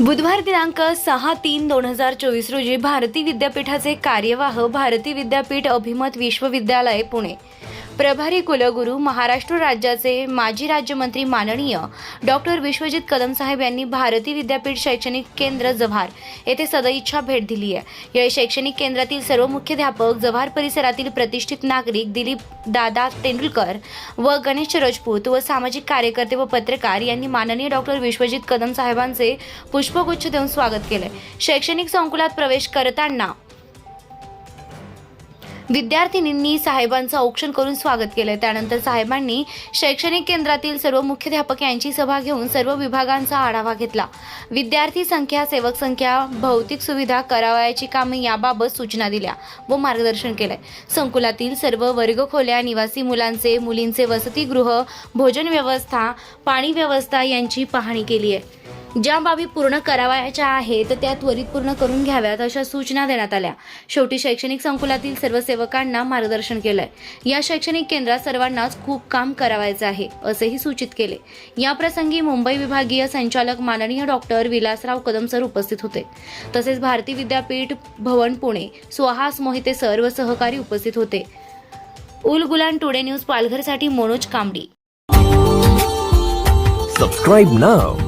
बुधवार दिनांक सहा तीन दोन हजार चोवीस रोजी भारती विद्यापीठाचे कार्यवाह भारती विद्यापीठ अभिमत विश्वविद्यालय पुणे. प्रभारी कुलगुरू महाराष्ट्र राज्याचे माजी राज्यमंत्री माननीय डॉक्टर विश्वजित कदम साहेब यांनी भारती विद्यापीठ शैक्षणिक केंद्र जव्हार येथे सदइच्छा भेट दिली आहे. या शैक्षणिक केंद्रातील सर्व मुख्याध्यापक जव्हार परिसरातील प्रतिष्ठित नागरिक दिलीप दादा तेंडुलकर व गणेश राजपूत व सामाजिक कार्यकर्ते व पत्रकार यांनी माननीय डॉक्टर विश्वजित कदम साहेबांचे पुष्पगुच्छ देऊन स्वागत केले शैक्षणिक संकुलात प्रवेश करताना विद्यार्थिनींनी साहेबांचं औक्षण करून स्वागत केलं. त्यानंतर साहेबांनी शैक्षणिक केंद्रातील सर्व मुख्याध्यापक यांची सभा घेऊन सर्व विभागांचा आढावा घेतला. विद्यार्थी संख्या सेवक संख्या भौतिक सुविधा करावयाची कामे याबाबत सूचना दिल्या व मार्गदर्शन केलंय. संकुलातील सर्व वर्गखोल्या निवासी मुलांचे मुलींचे वसतिगृह भोजन व्यवस्था पाणी व्यवस्था यांची पाहणी केली आहे. ज्या बाबी पूर्ण करावयाच्या आहेत त्या त्वरित पूर्ण करून घ्याव्यात अशा सूचना देण्यात आल्या. शेवटी शैक्षणिक संकुलातील सर्व सेवकांना मार्गदर्शन केलंय. या शैक्षणिक केंद्रात सर्वांनाच खूप काम करावायचं आहे असेही सूचित केले. या प्रसंगी मुंबई विभागीय संचालक माननीय डॉक्टर विलासराव कदम सर उपस्थित होते. तसेच भारती विद्यापीठ भवन पुणे सुहास मोहिते सर व सहकारी उपस्थित होते. Ulgulan today news पालघरसाठी Manoj Kambadi. Subscribe now